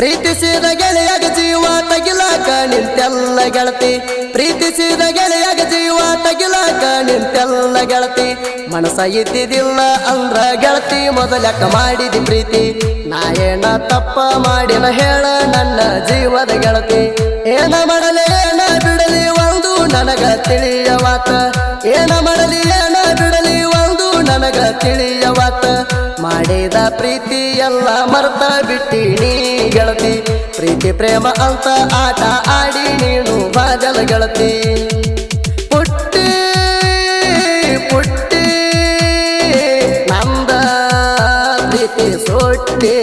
ಪ್ರೀತಿಸಿದ ಗೆಳೆಯಾಗ ಜೀವ ತಗಿಲಾಕ ನಿಂತೆಲ್ಲ ಗೆಳತಿ. ಪ್ರೀತಿಸಿದ ಗೆಳೆಯಾಗ ಜೀವ ತಗಿಲಾಕ ನಿಂತೆಲ್ಲ ಗೆಳತಿ. ಮನಸ ಇದ್ದಿದ್ದಿಲ್ಲ ಅಂದ್ರ ಗೆಳತಿ ಮೊದಲಕ್ಕ ಮಾಡಿದಿ ಪ್ರೀತಿ? ನಾ ಏನ ತಪ್ಪ ಮಾಡಿನ ಹೇಳ ನನ್ನ ಜೀವದ ಗೆಳತಿ. ಏನ ಮಾಡಲಿ, ಏನ ಬಿಡಲಿ ಒಂದು ನನಗ ತಿಳಿಯವಾತ ಏನ ಮಾಡಲಿ, ಏನ ಬಿಡಲಿ ಒಂದು ನನಗ ತಿಳಿಯವಾತ ಮಾಡಿದ ಪ್ರೀತಿ ಎಲ್ಲ ಮರ್ತ ಬಿಟ್ಟಿನಿ ಗೆಳತಿ. ಪ್ರೀತಿ, ಪ್ರೇಮ ಅಂತ ಆಟ ಆಡಿ ನೀನು ಬಾಜಲ ಗೆಳತಿ. ಪುಟ್ಟಿ ಪುಟ್ಟಿ, ನಂದ ಪ್ರೀತಿ ಸೊಟ್ಟಿ.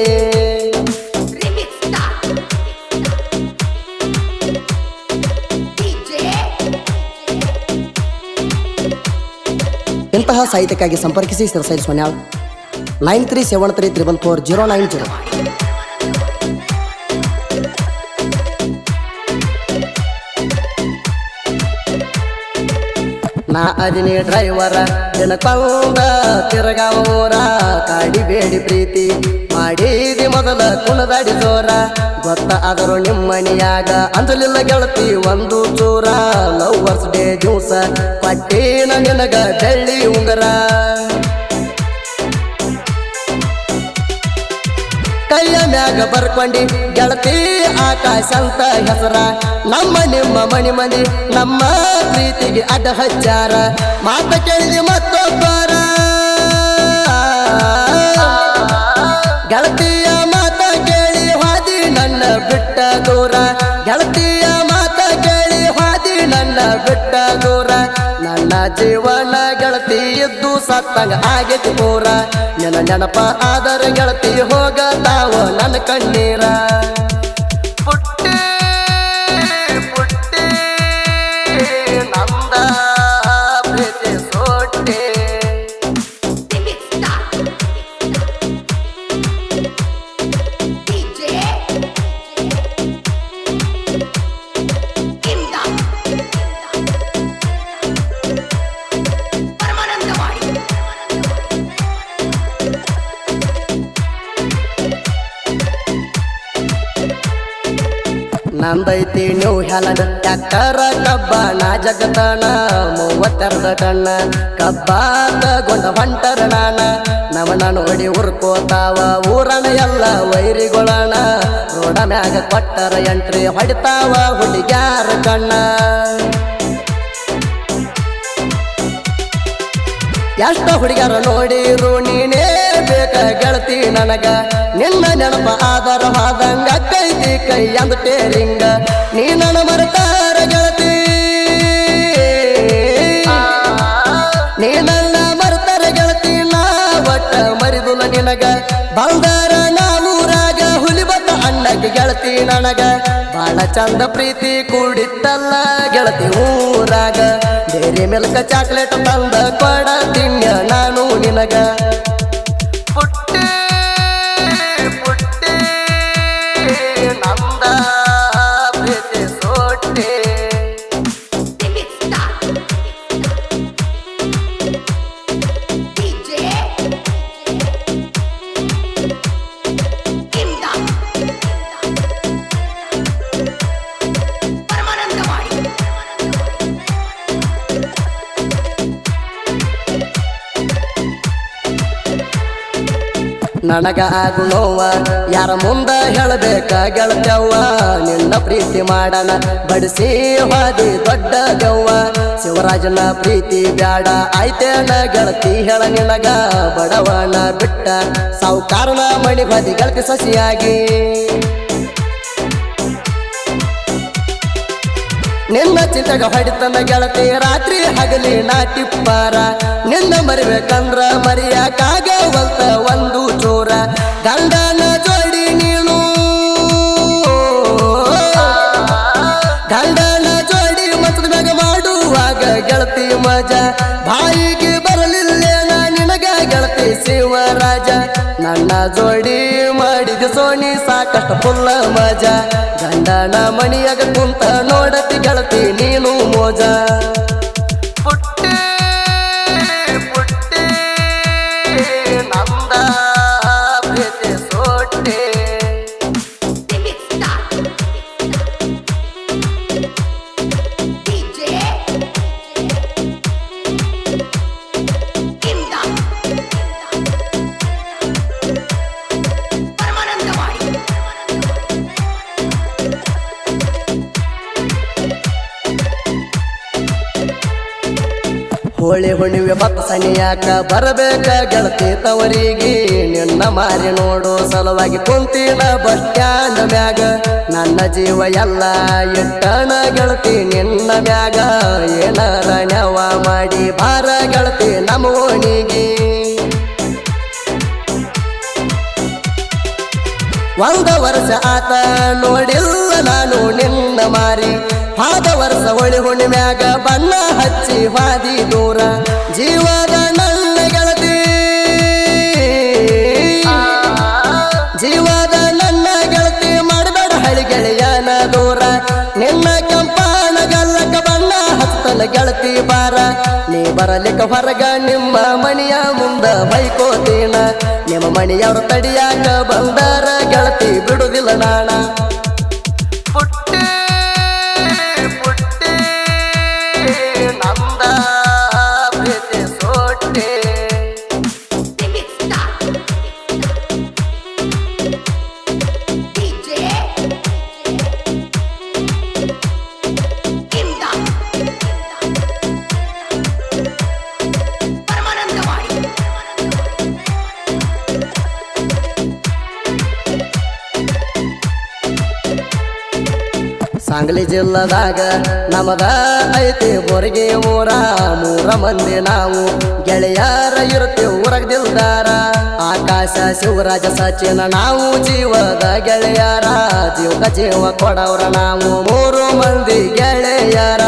ಇಂತಹ ಸಾಹಿತ್ಯಕ್ಕಾಗಿ ಸಂಪರ್ಕಿಸಿ sir sail nine three seven three triple four zero nine zero. ನಾ ಅದಿನಿ ಡ್ರೈವರ ದಿನಕೊಂದ ತಿರುಗಾವೂರ ಕಾಡಿಬೇಡಿ ಪ್ರೀತಿ ಮಾಡಿದಿ ಮೊದಲ ಕುಣದಾಡಿ ಜೋರ. ಗೊತ್ತ ಆದರೂ ನಿಮ್ಮನಿಯಾಗ ಅಂದಲಿಲ್ಲ ಗೆಳತಿ ಒಂದು ಚೂರ. ಲವ್ವರ್ಸ್ ಡೇ ದಿವಸ ಪಟ್ಟಿನ ನಿನಗ ಬೆಳ್ಳಿ ಉಂಗರ. ಕೈಯ ಮ್ಯಾಗ ಬರ್ಕೊಂಡಿ, ಗೆಳತಿ ಆಕಾಶ ಅಂತ ಹೆಸರ. ನಮ್ಮ ನಿಮ್ಮ ಮಣಿ ಮನಿ ನಮ್ಮ ಪ್ರೀತಿಗೆ ಅಡ್ಡ ಹಚ್ಚಾರ. ಮಾತ ಕೇಳಿದಿ ಮತ್ತೊಬ್ಬರ ಜೀವನ ಗೆಳತಿ ಇದ್ದು ಸತ್ತಂಗ ಆಗೈತಿ ಮೂರ. ನೆನ ನೆನಪ ಆದರೆ ಗೆಳತಿ ಹೋಗ ತಾವ ನನ್ನ ಕಣ್ಣೀರ. ನಂದೈತಿ ನೀವು ಹೆಲನ. ಟ್ಯಾಕ್ಟರ ಕಬ್ಬ, ನಾ ಜಗತನ ಮೂವತ್ತೆರಡು ಟಣ್ಣ ಕಬ್ಬಾದ ಗೊಂಡ ಹೊಂಟರ ನಾನ. ನಮ್ಮ ನಾನು ಹೊಡಿ ಉರ್ಕೋತಾವ ಊರಣ ಎಲ್ಲ ವೈರಿಗೊಳಣ ರೋಡ ಮ್ಯಾಗ ಕೊಟ್ಟರ ಎಂಟ್ರಿ ಹೊಡಿತಾವ ಹುಡುಗ್ಯಾರ ಕಣ್ಣ. ಎಷ್ಟ ಹುಡುಗ್ಯಾರ ನೋಡಿರು ನೀನೇ? ಬೇಕ ಗೆಳತಿ ನನಗ. ನಿನ್ನ ನೆನಪ ಆಧಾರವಾದಂಗ ಕೈತಿ ಕೈ ಅಂದ ಟೇರಿಂಗ ನೀ ನನ್ನ ಮರೆತಾರ ಗೆಳತಿ. ನೀ ನನ್ನ ಮರೆತಾರ ಗೆಳತಿ, ನಾ ಒಟ್ಟ ಮರಿದುಲ ನಿನಗ. ಬಂಗಾರ ನಾಮೂರಾಗ ಹುಲಿ ಬತ್ತ ಅಣ್ಣಗೆ ಗೆಳತಿ ನನಗ. ಬಾಳ ಚಂದ ಪ್ರೀತಿ ಕೂಡಿತ್ತಲ್ಲ ಗೆಳತಿ ಊರಾಗ. ಬೇರೆ ಮಿಲ್ಕ ಚಾಕ್ಲೇಟ್ ತಂದ ಕೊಡ ತಿನ್ಯ ನಾನು ನಿನಗ. ನನಗ ಆಗು ಯಾರ ಮುಂದ ಹೇಳಬೇಕ ಗೆಳತ್ಯವ್ವ? ನಿನ್ನ ಪ್ರೀತಿ ಮಾಡನ ಬಡಿಸಿ ಹಾದಿ ದೊಡ್ಡ ದೆವ್ವ. ಶಿವರಾಜನ ಪ್ರೀತಿ ಬ್ಯಾಡ, ಆಯ್ತೇನ ಗೆಳತಿ ಹೇಳ ನಿನಗ ಬಡವಣ ಬಿಟ್ಟ. ಸಾವುಕಾರನ ಮಣಿ ಬದಿ ಗೆಳತಿ ಸಸಿಯಾಗಿ. ನಿನ್ನ ಚಿಂತೆಗ ಹೊಡಿತನ ಗೆಳತಿ ರಾತ್ರಿ ಹಗಲಿ ನಾಟಿಪ್ಪಾರ ನಿನ್ನ ಮರಿಬೇಕಂದ್ರ ಮರಿಯಾಕಾಗವಂತ ಒಂದು ಚೋರ ಗಂಡನ ಜೋಡಿ ನೀನು. ಗಂಡನ ಜೋಡಿ ಮತ್ತು ಮ್ಯಾಗ ಮಾಡುವಾಗ ಗೆಳತಿ ಮಜ. ಬಾಯಿಗೆ ಬರಲಿಲ್ಲೇನ ನಿನಗ ಗೆಳತಿ ಶಿವರಾಜ. ನನ್ನ ಜೋಡಿ ಮಾಡಿದ ಸೋಣಿ ಸಾಕಷ್ಟು ಫುಲ್ಲ ಮಜ. ಗಂಡನ ಮಣಿಯಾಗ ಕುಂತ ನೋಡತಿ ಗೆಳತಿ ನೀನು ಮೋಜ. ಹೋಳಿ ಹೊಣಿವೆ ಬತ್ತ ಸನಿಯಾಕ ಬರಬೇಕ ಗೆಳತಿ ತವರಿಗೆ. ನಿನ್ನ ಮಾರಿ ನೋಡು ಸಲುವಾಗಿ ಕುಂತಿನ ಬಸ್ ಮ್ಯಾಗ. ನನ್ನ ಜೀವ ಎಲ್ಲ ಇಟ್ಟಣ ಗೆಳತಿ ನಿನ್ನ ಮ್ಯಾಗ. ಏನಾರ ನೆವ ಮಾಡಿ ಬಾರ ಗೆಳತಿ ನಮ್ಮ ಓಣಿಗೆ. ಒಂದು ವರ್ಷ ಆತ ನೋಡಿಲ್ಲ ನಾನು ನಿನ್ನ ಮಾರಿ. ಆದ ವರ್ಷ ಹೊಳಿ ಹುಣ್ಣಿಮ್ಯಾಗ ಬಣ್ಣ ಹಚ್ಚಿ ಹಾದಿ ದೂರ ಜೀವದ ನನ್ನ ಗೆಳತಿ. ಜೀವದ ನನ್ನ ಗೆಳತಿ ಮಾಡಬೇಡ ಹಳಿ ಗೆಳೆಯನ ದೂರ. ನಿನ್ನ ಕೆಂಪಾಣ ಗಲ್ಲಕ ಬಣ್ಣ ಹತ್ತಲ ಗೆಳತಿ ಬಾರ. ನೀ ಬರಲಿಕ್ಕ ಹೊರಗ ನಿಮ್ಮ ಮಣಿಯ ಮುಂದ ಬೈಕೋತೀನ ನಿಮ್ಮ ಮಣಿಯವ್ರ ತಡಿಯಾಕ ಬಂದಾರ ಗೆಳತಿ ಬಿಡುದಿಲ್ಲ ನಾಣ. ಸಾಂಗ್ಲಿ ಜಿಲ್ಲದಾಗ ನಮದ ಐತಿ ಹೊರಗೆ ಊರ. ಮೂರ ಮಂದಿ ನಾವು ಗೆಳೆಯರ ಇರುತ್ತೆ ಊರಾಗ ದಿಲ್ದಾರ. ಆಕಾಶ ಶಿವರಾಜ ಸಚಿನ ನಾವು ಜೀವದ ಗೆಳೆಯರ. ಜೀವಕ ಜೀವ ಕೊಡವ್ರ ನಾವು ಮೂರು ಮಂದಿ ಗೆಳೆಯರ.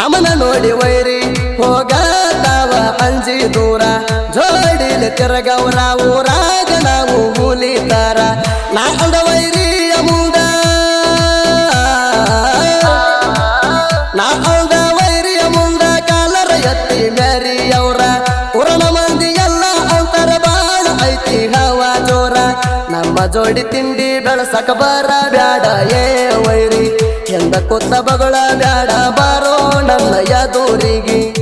ನಮನ ನೋಡಿ ವೈರಿ ಹೋಗತಾವ ಅಂಜಿ ದೂರ. ಜೋಡಿಲಿ ತಿರಗವ್ರ ಊರಾಗ ನಾವು ಹುಲಿತಾರ ನಾ ಅಂದ ವೈರಿಯ ಮುಂದ. ನಾ ಅಂದ ವೈರಿಯ ಮುಂದ ಕಾಲರ ಎತ್ತಿ ಪುರಣ ಪುರಾಣ ಮಂದಿ ಎಲ್ಲ ಅಂತರ ಬಾಳ ಐತಿ ಹವ ಜೋರ. ನಮ್ಮ ಜೋಡಿ ತಿಂಡಿ ಬೆಳಸಕ ಬರ ಬ್ಯಾಡ ಏ ವೈರಿ. ಎಂದ ಕೊತ್ತ ಬಗಳ ಬ್ಯಾಡ ಬಾರೋ ನನ್ನ ಯದೂರಿಗೆ.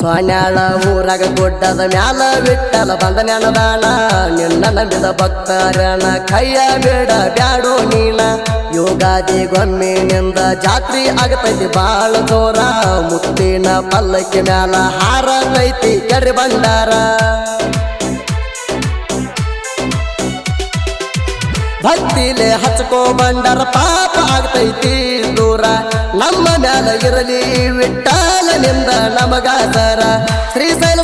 ಸ್ವಾನ್ಯಾಳ ಊರಾಗ ಗುಡ್ಡದ ಮ್ಯಾಲ ಬಿಟ್ಟಲ ಬಂದ ನೆನದಾಣ ನಿನ್ನ ನಂಬಿದ ಭಕ್ತರನ ಕೈಯ ಬೇಡ, ಬ್ಯಾಡೋ ನೀನ. ಯೋಗಾದಿ ಗೊಮ್ಮಿನಿಂದ ಜಾತ್ರಿ ಆಗತೈತಿ, ಬಾಳ ಜೋರ. ಮುತ್ತಿನ ಪಲ್ಲಕ್ಕಿ ಮ್ಯಾಲ ಹಾರತೈತಿ ಕೆರೆ ಬಂಡಾರ. ಭಕ್ತಿಲೆ ಹಚ್ಕೋ ಬಂಡಾರ, ಪಾಪ ಆಗ್ತೈತಿ ದೂರ. ನಮ್ಮ ಮ್ಯಾಲ ಇರಲಿ ವಿಠಾಲನಿಂದ ಸೈಲ ಶ್ರೀಶೈಲ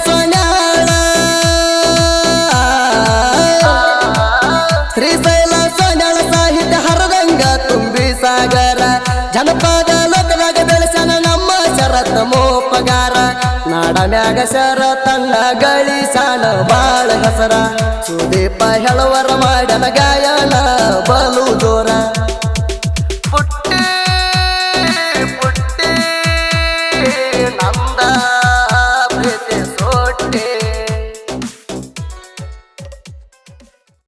ಶ್ರೀ ಸೈಲ ಸೋನ್ಯಾಳ ಸಾಹಿತ್ಯ ಹರದಂಗ ತುಂಬಿ ಸಾಗರ. ಜನಪದ ಲೋಕದಾಗ ಬೆಳೆಸನ ನಮ್ಮ ಶರತ್ ಮೋಪಗಾರ. ನಾಡ ಮ್ಯಾಗ ಶರ ತನ್ನ ಗಳಿಸಾನ ಬಾಳ ಹೆಸರ. ಸುದೀಪ ಹೇಳುವರ ಮಾಡನ ಗಾಯನ ಬಲು ಜೋರ